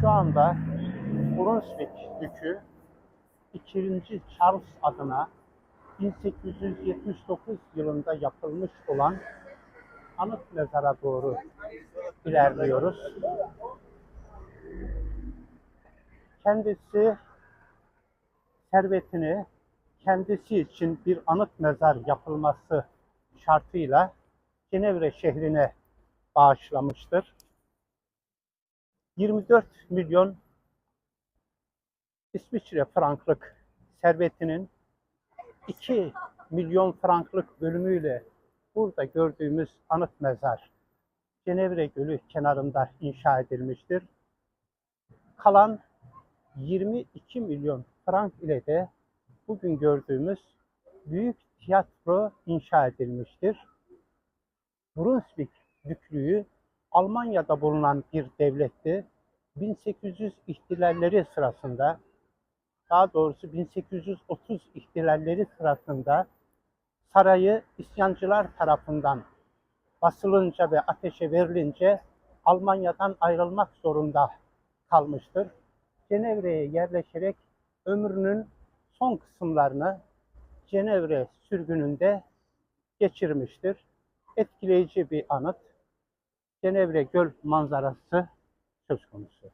Şu anda Brunswick Dükü 2. Charles adına 1879 yılında yapılmış olan anıt mezara doğru ilerliyoruz. Kendisi servetini kendisi için bir anıt mezar yapılması şartıyla Cenevre şehrine bağışlamıştır. 24 milyon İsviçre franklık servetinin 2 milyon franklık bölümüyle burada gördüğümüz anıt mezar Cenevre Gölü kenarında inşa edilmiştir. Kalan 22 milyon frank ile de bugün gördüğümüz büyük tiyatro inşa edilmiştir. Brunswick Düklüğü Almanya'da bulunan bir devletti. 1800 ihtilalleri sırasında daha doğrusu 1830 ihtilalleri sırasında sarayı isyancılar tarafından basılınca ve ateşe verilince Almanya'dan ayrılmak zorunda kalmıştır. Cenevre'ye yerleşerek ömrünün son kısımlarını Cenevre sürgününde geçirmiştir. Etkileyici bir anıt. Cenevre Göl manzarası söz konusu.